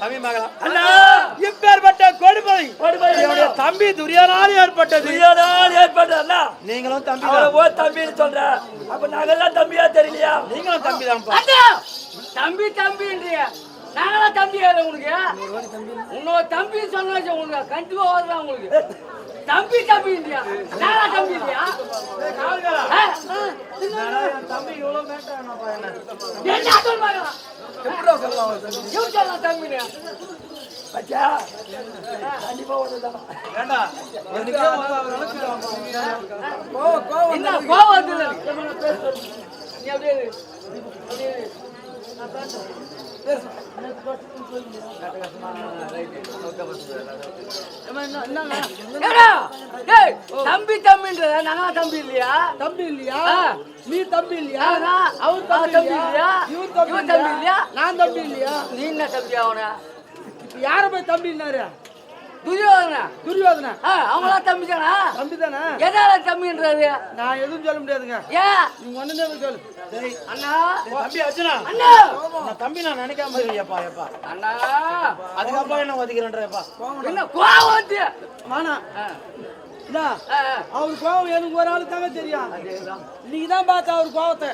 தம்பி மகளா. அண்ணா! இப்பேற்பட்ட கொடுமை. கொடுமை என்னுடைய தம்பி துரியானால் ஏற்பட்டது. துரியோதனால் ஏற்பட்டது அண்ணா! நீங்களும் தம்பி தான். போய் தம்பின்னு சொல்ற. அப்ப நாங்கெல்லாம் தம்பியா தெரியலையா? நீங்களும் தம்பி அண்ணா! தம்பி தம்பின்றிய நாங்களாம் தம்பி இல்லை உனக்கு உன்னோட தம்பி சொன்னா உனக்கு கண்டிப்பா வருதான் உங்களுக்கு. தம்பி தம்பின்றியா நாங்களா தம்பி இல்லையா? தம்பி இவ்வளவு என்ன? இவன் சொல்லலாம் தம்பின்னு பச்சா கண்டிப்பா ஒண்ணுதான். என்ன கோவம் நீ அப்படியே. அப்படியே. நான் பேசுறேன். தம்பி தம்பின்றத? நாங்களா தம்பி இல்லையா? தம்பி இல்லையா. நீ தம்பி இல்லையா? அவன் தம்பி தம்பி இல்லையா? இவன் தம்பி இல்லையா? நான் தம்பி இல்லையா? நீ என்ன தம்பி அவன யார போய் தம்பின்னாரு? துரியோதன? துரியோதன? அவங்களா தம்பி தானா தம்பி தானே எதால தம்பின்றது? நான் எதுவும் சொல்ல முடியாதுங்க. ஏன் நீங்க ஒண்ணுமே சொல்லு. டேய், அண்ணா. தம்பி அர்ஜுனா அண்ணா! நான் தம்பி நான் நினைக்காம இல்லையாப்பா எப்பா அண்ணா! அதுக்கப்புறம் என்ன ஒதுக்கிறேன்றப்பா. என்ன கோவம் ஆ. அவர் கோவம் எனக்கு ஒரு ஆளு தாங்க தெரியும். நீங்க தான் பார்த்த அவர் கோவத்தை.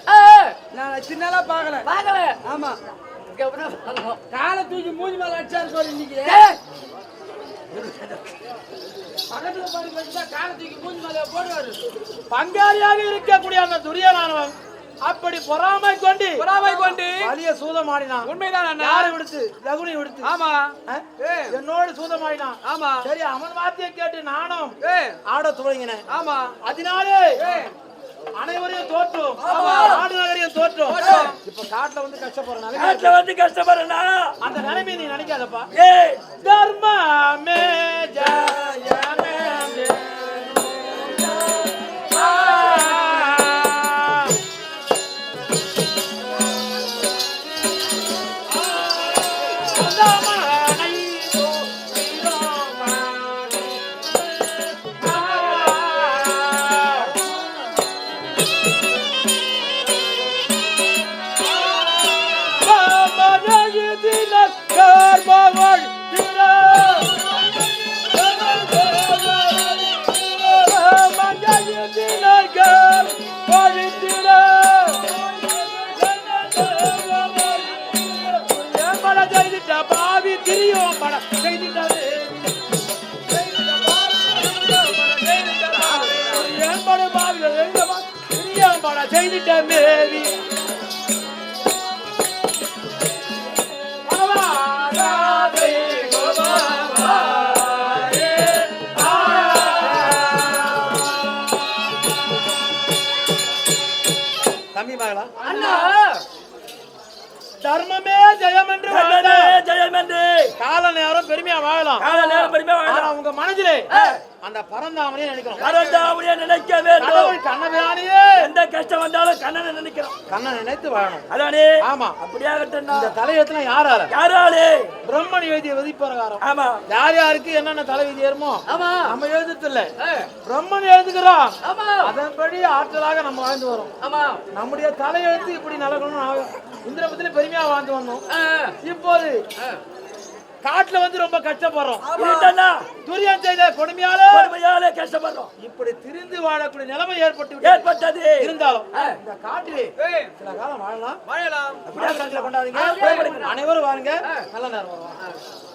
நான் சின்னலா பார்க்கல. பார்க்கல. ஆமா. காலை தூக்கி மூஞ்சி மேல அடிச்சாரு சொல்லி இன்னைக்கு. பங்காளியாக இருக்கக்கூடிய அந்த துரியானவன் அப்படி பொறாமை கொண்டு பொறாமை கொண்டு வலிய சூதமாடினான். உண்மைதான் யாரை விடுத்து? லகுனி விடுத்து. ஆமா? என்னோடு சூதமாடினான். ஆமா. சரி அவன் வார்த்தையை கேட்டு நானும் ஆட துவங்கினேன். ஆமா. அதனாலே அனைவரையும் தோற்றும். நாடு நகரையும் தோற்றும். இப்ப காட்டுல வந்து கஷ்டப்படுறனால காட்டுல வந்து கஷ்டப்படுறா அந்த நிலைமையை நீ நினைக்காதப்பா. ஏய். தர்மமே ஜெயமே மகளா அண்ணா. தர்மமே ஜெயம் என்று கண்ணனே. ஜெயம் என்று கால நேரம் பெருமையா வாழலாம். கால நேரம் பெருமை ஆனா வாழலாம் உங்க மனதிலே அந்த பரந்தாமனையே நினைக்கணும். பரந்தாமணியை நினைக்க வேண்டும். கடவுள் கண்ணபிரானியே. எந்த கஷ்டம் வந்தாலும் கண்ணனை நினைக்கிறோம். கண்ணை நினைத்து வாழணும். அதானே? ஆமா. அப்படியாகட்டும் இந்த தலையெழுத்துல யாரால யாராலே பிரம்மன் எழுதிய விதிப்பிரகாரம் ஆமா. யார் யாருக்கு என்னென்ன தலைவிதி ஏறுமோ ஆமா. நம்ம எழுதுறது இல்ல பிரம்மன் எழுதுகிறான். ஆமா. அதன்படி ஆற்றலாக நம்ம வாழ்ந்து வரோம். ஆமா. நம்முடைய தலையெழுத்து இப்படி நடக்கணும் இந்திரபத்தில பெருமையா வாழ்ந்து வந்தோம். இப்போது. காட்டுல வந்து ரொம்ப கஷ்டப்படுறோம். துரியம் செய்த கொடுமையால கொடுமையாலே கஷ்டப்படுறோம். இப்படி திரிந்து வாழக்கூடிய நிலைமை ஏற்பட்டு. ஏற்பட்டது. இருந்தாலும் இந்த காட்டிலே சில காலம் வாழலாம். வாழலாம். அப்படியே கொண்டாதீங்க. அனைவரும் வாருங்க. நல்ல நேரம் வரும்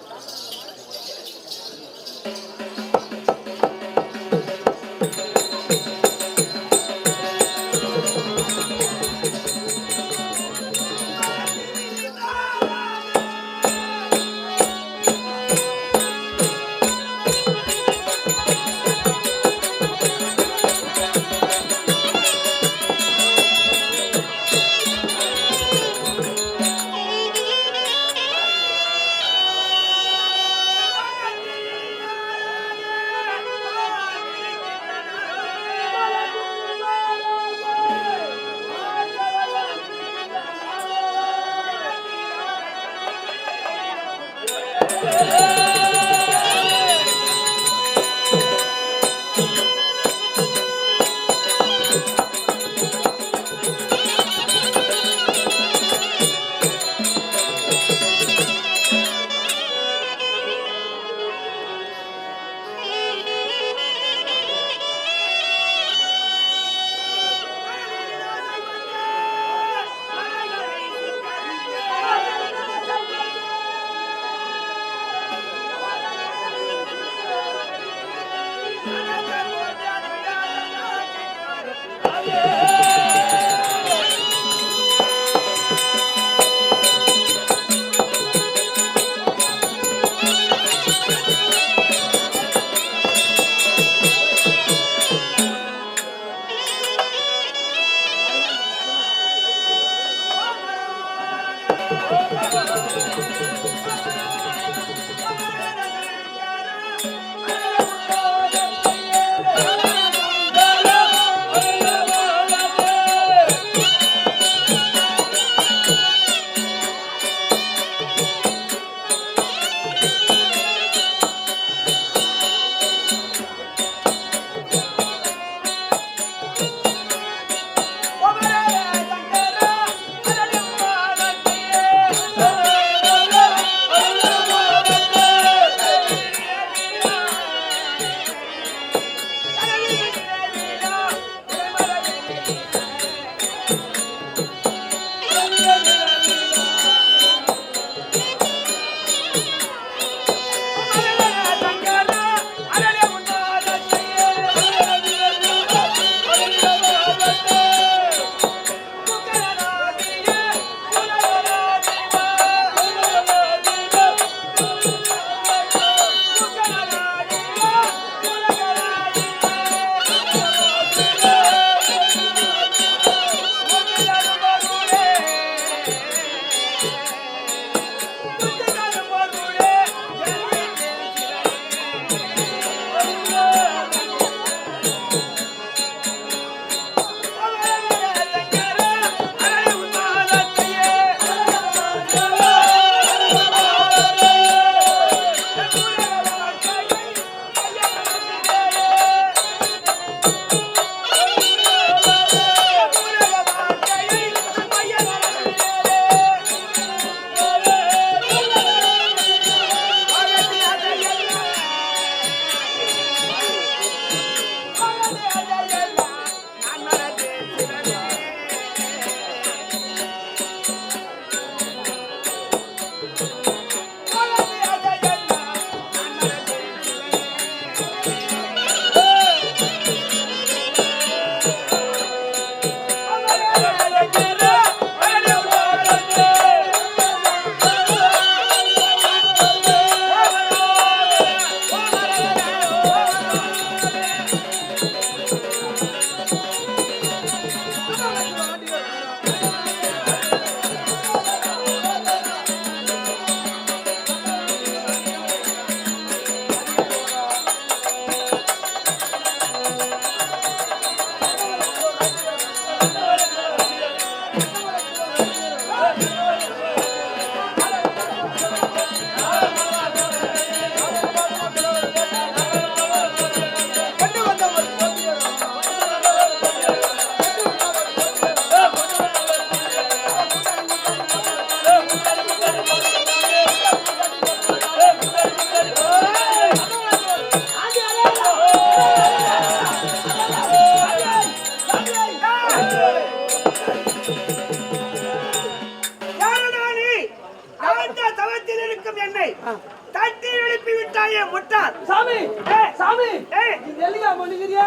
கூட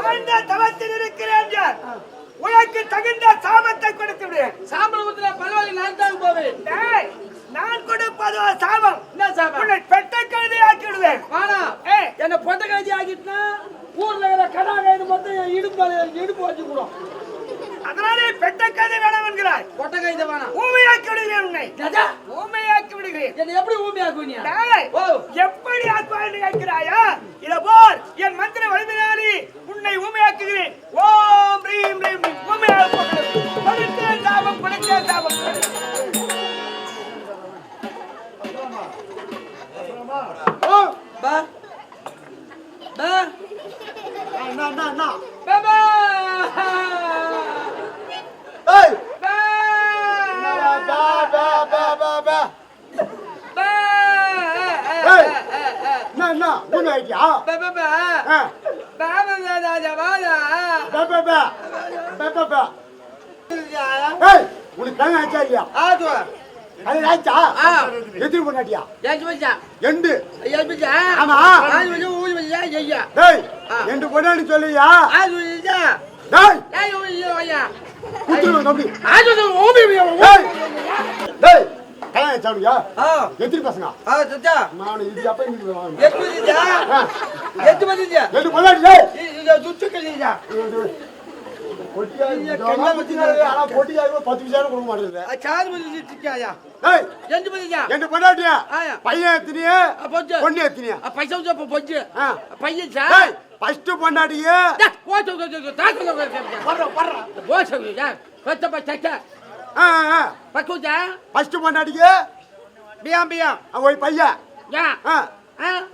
ஆழ்ந்த தவத்தில் இருக்கிறேன் உனக்கு தகுந்த சாபத்தை கொடுத்து விடுவேன் சாம்பல் ஊத்துனா பரவாயில்ல நான் தான் போவேன். நான் கொடுப்பதோ சாபம். என்ன சாபம்? உன்னை பெட்ட கழுதி ஆக்கி விடுவேன் வாடா. ஏய், என்ன பொட்டை கைதி ஆகிட்டுனா ஊர்ல இருக்கிற கடா கைது மொத்தம் இடுப்பு இடுப்பு வச்சு கூட அதனாலே பெட்ட கழுதி வேணாம் என்கிறாய். கொட்டை கைத வேணாம். ஊமையாக்கி விடுகிறேன் உன்னை. ராஜா ஊமையாக்கி விடுகிறேன் என்ன எப்படி ஊமி ஆக்குவீங்க டேய், ஓ. எப்படி ஆக்குவான்னு கேட்கிறாயா இத போர். பாபா ராஜா வாடா உனக்கு கல்யாணம் ஆச்சா இல்லையா? கல்யாணம் ஆச்சா? யாச்சு வச்சா எண்டு. ஆமா. எண்டு பொண்டாட்டி சொல்லியா டேய் வச்சா ஊதி டேய் டேய் கல்யாணம் ஆச்சா இல்லையா ஆ. எத்திரி பசங்க. ஆ சச்சா நான் இது அப்ப இங்க வாங்க எட்டு வச்சா எட்டு இது டேய் எட்டு வச்சா எண்டு பொண்டாட்டியா? ஆயா. பையன் எத்தினியா பொஞ்சு பொண்ணு எத்தினியா பைசா வச்சா பொஞ்சு ஆ. பையன் சா டேய் ஃபர்ஸ்ட் பொண்டாட்டியே பியாம். பியாம் ஒரு பையன். யா. ஆ.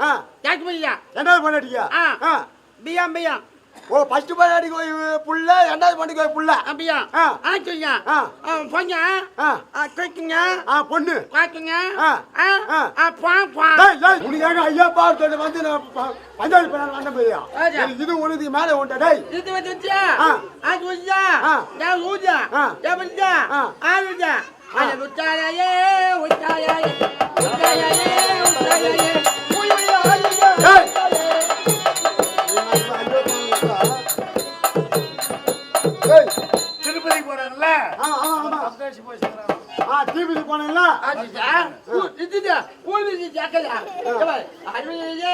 ஆ. யாக்கு வச்சா ரெண்டாவது பொண்டாட்டியா ஆ. ஆ. பியாம் பியாம். ஓ ஃபர்ஸ்ட் பொண்டாட்டிக்கு ஒரு புள்ள ரெண்டாவது பொண்டாட்டிக்கு ஒரு புள்ள பியாம் ஆ. ஆ. சொல்லுங்க ஆ. ஆ பொஞ்சா ஆ. ஆ கேக்குங்க? ஆ பொண்ணு. காக்குங்க ஆ. ஆ ஆ. ஆ பா பா. டேய் டேய் உனக்கு எங்க ஐயா பார் சொல்லி வந்து நான் பஞ்சாயத்து பண்ண வந்த ஆஜா. இது உனக்கு மேலே உண்டா? டேய். இது வச்சா? ஆ. ஆ. ஆ. ஊஜா ஆ. யா வச்சா ஆ. ஆ. வச்சா ஆ உச்சாயே ஊய்